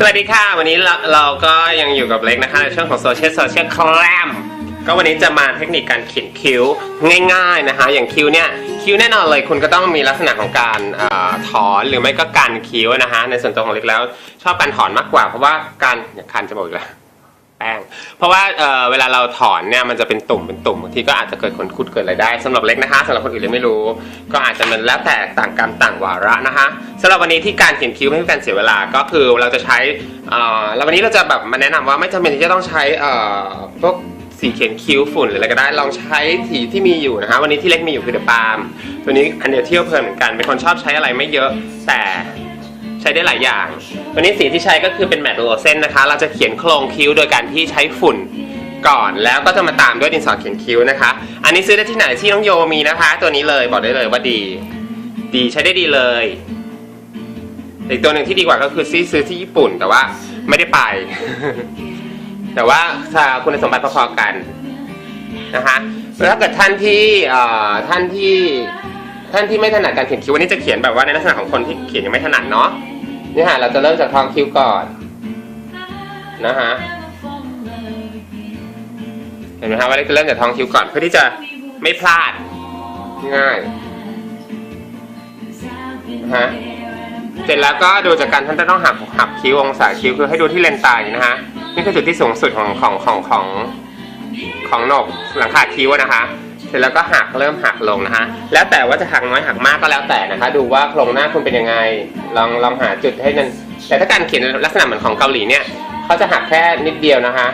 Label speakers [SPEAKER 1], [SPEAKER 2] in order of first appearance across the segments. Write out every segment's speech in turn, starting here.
[SPEAKER 1] สวัสดีค่ะ วันนี้เราเราก็ยังอยู่กับเล็กนะคะในช่วงของโซเชียลโซเชียลคลมก็วันนี้จะมาเทคนิคการเขียนคิ้วง่าย ๆนะคะ อย่างคิ้วเนี่ยคิ้วแน่นอนเลยคุณก็ต้องมีลักษณะของการอถอนหรือไม่ก็การคิ้วนะคะในส่วนตัวของเล็กแล้ว ชอบการถอนมากกว่าเพราะว่าการอย่าคันจะบอกอีกแล้ว แป้ง เพราะว่าเอ่อเวลาเราถอนเนี่ยมันจะเป็นตุ่มเป็นตุ่มบางทีก็อาจจะเกิดขนคุดเกิดอะไรได้สำหรับเล็กนะคะสำหรับคนอื่นเล็กไม่รู้ ก็อาจจะมันแล้วแต่ต่างกรรมต่างวาระนะคะสำหรับวันนี้ที่การเขียนคิ้วไม่ให้การเสียเวลาก็คือเราจะใช้เอ่อแล้ววันนี้เราจะแบบมาแนะนำว่าไม่จำเป็นที่จะต้องใช้เอ่อพวกสีเขียนคิ้วฝุ่นหรืออะไรก็ได้ลองใช้สีที่มีอยู่นะคะวันนี้ที่เล็กมีอยู่คือเดอะปาล์มตัวนี้อันเดียวเที่ยวเพลินเหมือนกันเป็นคนชอบใช้อะไรไม่เยอะแต่ ช้ได้หลายอย่าง วันนี้สีที่ใช้ก็คือเป็นแมตต์โรเซนนะคะ เราจะเขียนโครงคิ้วโดยการที่ใช้ฝุ่นก่อนแล้วก็จะมาตามด้วยดินสอเขียนคิ้วนะคะ อันนี้ซื้อได้ที่ไหนที่น้องโยมีนะคะ ตัวนี้เลยบอกได้เลยว่าดี ดีใช้ได้ดีเลย อีกตัวหนึ่งที่ดีกว่าก็คือซีซื้อที่ญี่ปุ่นแต่ว่าไม่ได้ไป แต่ว่าถ้าคุณสมบัติพอๆกันนะคะแล้วถ้าเกิดท่านที่เอ่อท่านที่ท่านที่ไม่ถนัดการเขียนคิ้ววันนี้จะเขียนแบบว่าในลักษณะของคนที่เขียนยังไม่ถนัดเนาะ นี่ฮะเราจะเริ่มจากท้องคิ้วก่อน นะฮะเห็นไหมครับว่าเล็กจะเริ่มจากท้องคิ้วก่อนเพื่อที่จะไม่พลาดง่ายนะฮะเสร็จแล้วก็ดูจากการท่านจะต้องหักหักคิ้วองศาคิ้วคือให้ดูที่เลนส์ตาอย่างนะฮะนี่คือจุดที่สูงสุดของของของของของหนกหลังคาคิ้วนะคะ เสร็จแล้วก็หักเริ่มหักลงนะฮะแล้วแต่ว่าจะหักน้อยหักมากก็แล้วแต่นะคะ ดูว่าโครงหน้าคุณเป็นยังไง ลองลองหาจุดให้นั่นแต่ถ้าการเขียนลักษณะเหมือนของเกาหลีเนี่ยเขาจะหักแค่นิดเดียวนะคะ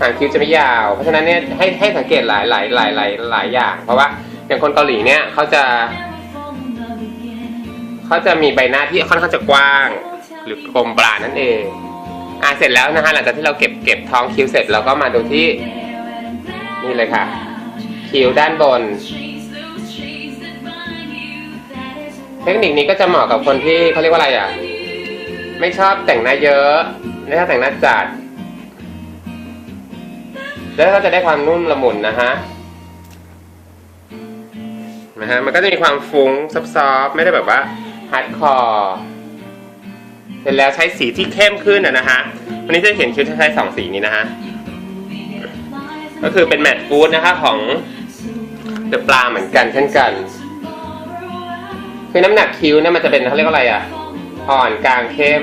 [SPEAKER 1] หางคิ้วจะไม่ยาว เพราะฉะนั้นเนี่ยให้ให้สังเกตหลายหลายหลายหลายหลายอย่าง เพราะว่าอย่างคนเกาหลีเนี่ยเขาจะเขาจะมีใบหน้าที่ค่อนข้างจะกว้าง หรือกลมปรานั่นเองอะเสร็จแล้วนะคะหลังจากที่เราเก็บเก็บท้องคิ้วเสร็จเราก็มาดูที่นี่เลยค่ะ คิ้วด้านบน เทคนิคนี้ก็จะเหมาะกับคนที่เขาเรียกว่าอะไรอะ ไม่ชอบแต่งหน้าเยอะ ไม่ชอบแต่งหน้าจัด แล้วก็จะได้ความนุ่มละมุนนะฮะนะฮะมันก็จะมีความฟุ้งซับซอฟไม่ได้แบบว่าฮาร์ดคอร์เสร็จแล้วใช้สีที่เข้มขึ้นนะนะฮะวันนี้จะเขียนคิ้วใช้สองสีนี้นะฮะก็คือเป็นแมตต์ฟูดนะคะของ เดอะปลาเหมือนกันเช่นกัน คือน้ำหนักคิ้วเนี่ยมันจะเป็นเขาเรียกว่าอะไรอะ อ่อนกลางเข้ม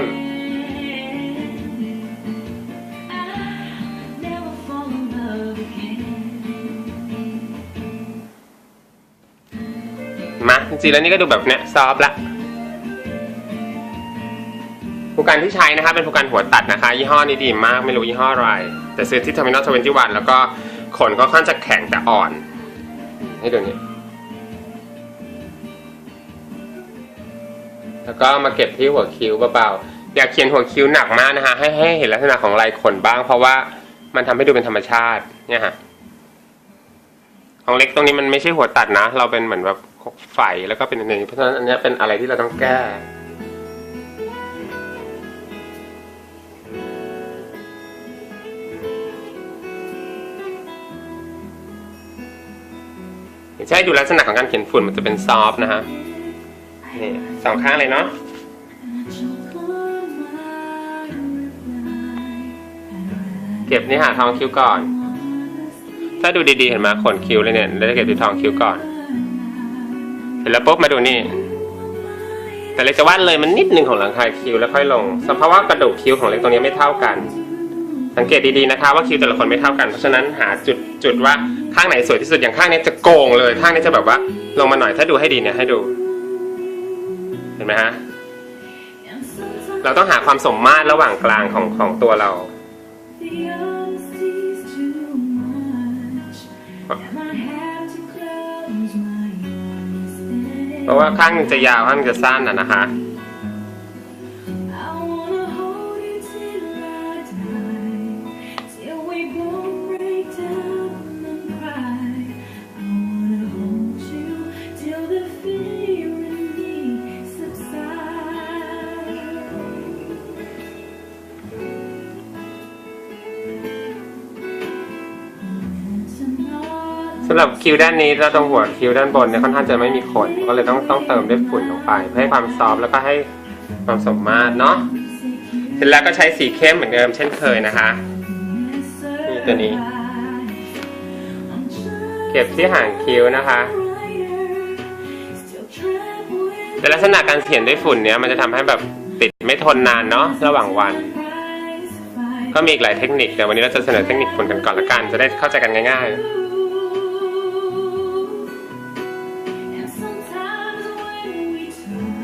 [SPEAKER 1] มาจริงๆแล้วนี่ก็ดูแบบเนี้ยซอฟละผู้การที่ใช้นะคะเป็นผู้การหัวตัดนะคะ ยี่ห้อนี้ดีมากไม่รู้ยี่ห้ออะไร แต่ซื้อที่ Terminal 21 แล้วก็ขนก็ค่อนจะแข็งแต่อ่อน ให้ดูนี่แล้วก็มาเก็บที่หัวคิ้วเบาๆอยากเขียนหัวคิ้วหนักมากนะคะให้ให้เห็นลักษณะของลายขนบ้าง เพราะว่ามันทำให้ดูเป็นธรรมชาติ เนี่ยฮะของเล็กตรงนี้มันไม่ใช่หัวตัดนะ เราเป็นเหมือนแบบไฟแล้วก็เป็นอันนี้เพราะฉะนั้นอันนี้เป็นอะไรที่เราต้องแก้ ใช่ดูลักษณะของการเขียนฝุ่นมันจะเป็นซอฟต์นะฮะนี่สองข้างเลยเนาะเก็บนี่หาทองคิ้วก่อน ถ้าดูดีๆเห็นมาขนคิ้วเลยเนี่ยแล้วจะเก็บที่ทองคิ้วก่อน เสร็จแล้วปุ๊บมาดูนี่ แต่เล็กจะวาดเลยมันนิดหนึ่งของหลังคาคิ้วแล้วค่อยลงเพราว่ากระดูกคิ้วของเล็กตรงนี้ไม่เท่ากัน สังเกตดีๆนะคะ ว่าคิ้วแต่ละคนไม่เท่ากันเพราะฉะนั้นหาจุดจุดว่า ข้างไหนสวยที่สุดอย่างข้างนี้จะโกงเลย ข้างนี้จะแบบว่า ลงมาหน่อยถ้าดูให้ดีเนี่ยให้ดู เห็นไหมฮะเราต้องหาความสมมาตรระหว่างกลางของของตัวเรา เพราะว่าข้างนึงจะยาวข้างนึงจะสั้นอะนะคะ สำหรับคิ้วด้านนี้เราตรงหัวคิ้วด้านบนเนี่ยค่อนข้างจะไม่มีขนก็เลยต้องต้องเติมด้วยฝุ่นลงไปเพื่อให้ความซอฟแล้วก็ให้ความสมมาตรเนาะเสร็จแล้วก็ใช้สีเข้มเหมือนเดิมเช่นเคยนะคะนี่ตัวนี้ เก็บที่หางคิ้วนะคะแต่ลักษณะการเขียนด้วยฝุ่นเนี้ยมันจะทำให้แบบติดไม่ทนนานเนาะระหว่างวัน ก็มีอีกหลายเทคนิคแต่วันนี้เราจะเสนอเทคนิคฝุ่นกันก่อนละกัน จะได้เข้าใจกันง่าย ๆ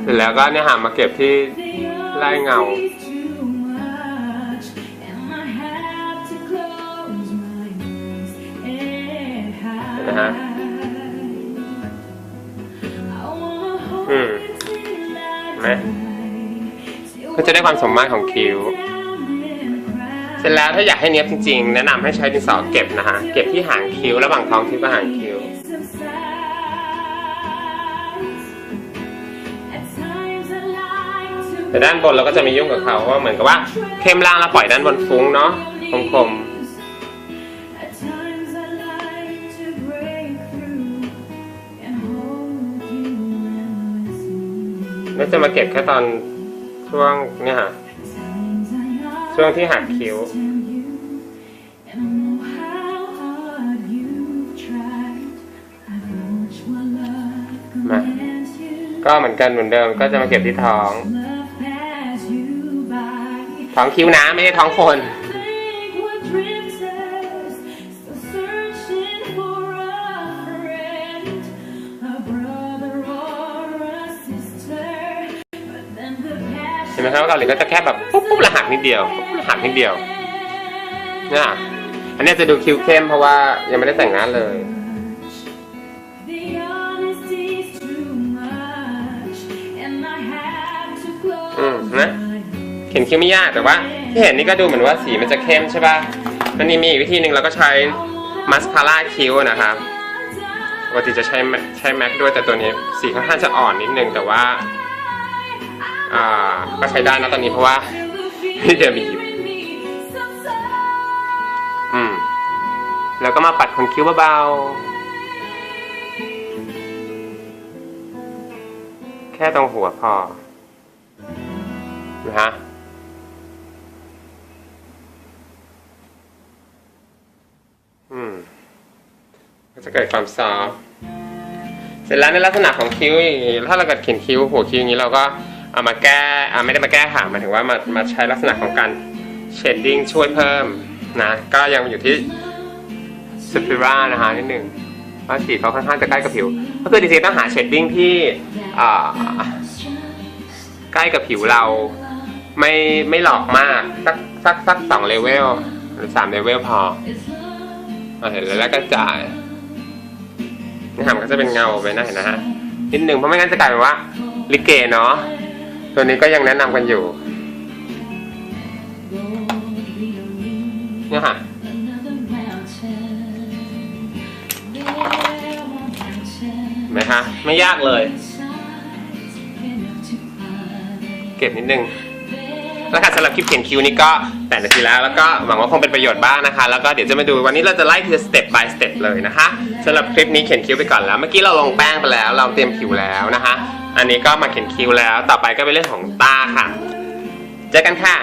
[SPEAKER 1] เสร็จแล้วก็เนี่ยหามาเก็บที่ไล่เงา นะฮะ อืมเห็นไหมก็จะได้ความสมมาตรของคิ้ว เสร็จแล้วถ้าอยากให้เนี้ยบจริงๆ แนะนำให้ใช้ดินสอเก็บนะฮะ เก็บที่หางคิ้วระหว่างท้องคิ้วกับหาง แต่ด้านบนเราก็จะไม่ยุ่งกับเขาว่าเหมือนกับว่าเข้มล่างแล้วปล่อยด้านบนฟุ้งเนาะคม
[SPEAKER 2] At times I like to break through and hold you endlessly.
[SPEAKER 1] ๆแล้วจะมาเก็บแค่ตอนช่วงเนี่ยฮะช่วงที่หักคิ้ว
[SPEAKER 2] understand you, and I know how hard you've tried. I've watched what love commands you.
[SPEAKER 1] ก็เหมือนกันเหมือนเดิมก็จะมาเก็บที่ท้อง ท้องคิ้วนะไม่ใช่ท้องคน เห็นไหมครับเกาหลีก็จะแค่แบบปุ๊บปุ๊บแล้วหักนิดเดียวปุ๊บแล้วหักนิดเดียวเนี่ยอันนี้จะดูคิ้วเข้มเพราะว่ายังไม่ได้แต่งหน้าเลย เขียนคิ้วไม่ยากแต่ว่า ที่เห็นนี่ก็ดูเหมือนว่าสีมันจะเข้มใช่ป่ะมันนี่มีอีกวิธีหนึ่งเราก็ใช้มัสคาร่าคิ้วนะครับปกติจะใช้ใช้แม็กด้วยแต่ตัวนี้สีค่อนข้างจะอ่อนนิดนึงแต่ว่าอ่าก็ใช้ได้นะตอนนี้เพราะว่าพี่เดียวมีหยิบอืมแล้วก็มาปัดขนคิ้วเบาๆแค่ตรงหัวพอนะฮะ อืม ก็ จะเกิดความซอฟเสร็จแล้วในลักษณะของคิ้วอย่างนี้ถ้าเราเกิดเขียนคิ้วหัวคิ้วอย่างนี้เราก็เอามาแก้อ่าไม่ได้มาแก้หางหมายถึงว่ามามาใช้ลักษณะของการเชดดิ้งช่วยเพิ่มนะก็ยังอยู่ที่สปิร่านะฮะนิดหนึ่งว่าสีเขาค่อนข้างจะใกล้กับผิว ก็คือจริงๆต้องหาเชดดิ้งที่ใกล้กับผิวเราไม่ไม่หลอกมาก สักสักสักสองเลเวลหรือสามเลเวลพอเอเห็นแล้วก็จ่าย นี่หางก็จะเป็นเงาไปนะเห็นนะฮะนิดหนึ่งเพราะไม่งั้นจะกลายเป็นว่าลิเกเนาะตัวนี้ก็ยังแนะนำกันอยู่เนี่ยค่ะเห็นไหมคะไม่ยากเลย เก็บนิดนึง แล้วค่ะสำหรับคลิปเขียนคิวนี้ก็8นาทีแล้ว แล้วก็หวังว่าคงเป็นประโยชน์บ้างนะคะ แล้วก็เดี๋ยวจะมาดูวันนี้เราจะไล่ทีละสเต็ป by สเต็ปเลยนะคะสำหรับคลิปนี้เขียนคิ้วไปก่อนแล้ว เมื่อกี้เราลงแป้งไปแล้ว เราเตรียมคิวแล้วนะคะ อันนี้ก็มาเขียนคิ้วแล้ว ต่อไปก็เป็นเรื่องของตาค่ะ เจอกันค่ะ